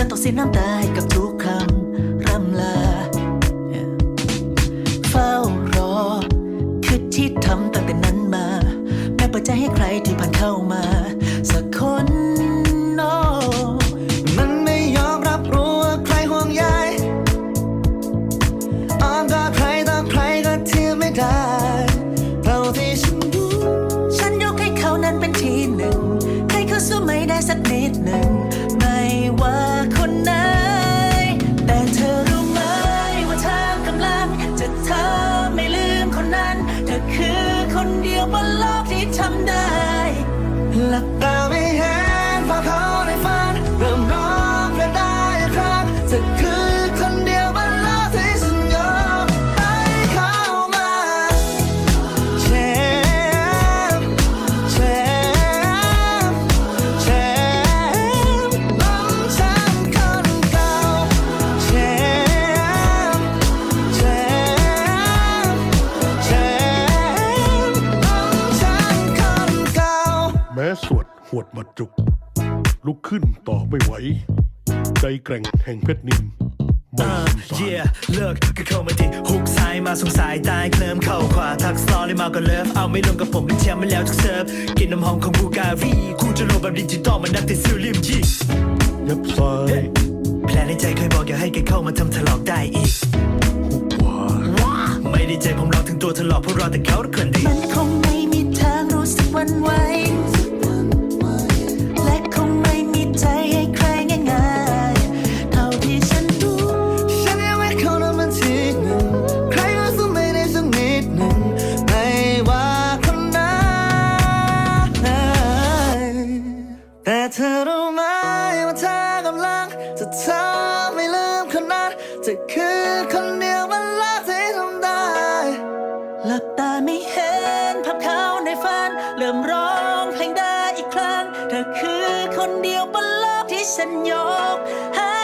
ฉันต้องเสียน้ำตาให้กับทุกคำร่ำลา เฝ้ารอ คือที่ทำตั้งแต่นั้นมา แม้เปิดใจให้ใครที่ผ่านเข้ามา สักคน คือคนเดียวบนโลกที่ทำได้ สวดหวดมาจุก ลุกขึ้นต่อไม่ไหว ใจแกร่งแห่งเพชรนินไม่สงสารเย่เลิกก็เข้ามาดิฮุกซ้ายมาสงสายตายเคลิ้มเข้าขวาทักสตอรี่มาก็เลิฟเอาไม่ลงกับผมเป็นแชมป์มาแล้วทุกเซิร์ฟกินน้ำหอมของบูการีคู่จะโลแบบดิจิตอลมันนักแต่ซิลิมจียับซ้ายแพลนในใจเคยบอกอย่าให้แกเข้ามาทำทะเลาะได้อีกหุกขวาไม่ได้ใจผมรอถึงตัวทะเลาะเพราะรอแต่เขาทุกคนดีมันคงไม่มีทางรู้สึกหวันไหว แต่เธอรู้ไหมว่าเธอกำลัง จะทำไม่ลืมคนนั้นเธอคือคนเดียวบนโลกที่ทำได้หลับตาไม่เห็นภาพเขาในฝัน เริ่มร้องเพลงได้อีกครั้ง เธอคือคนเดียวบนโลกที่ฉันยกให้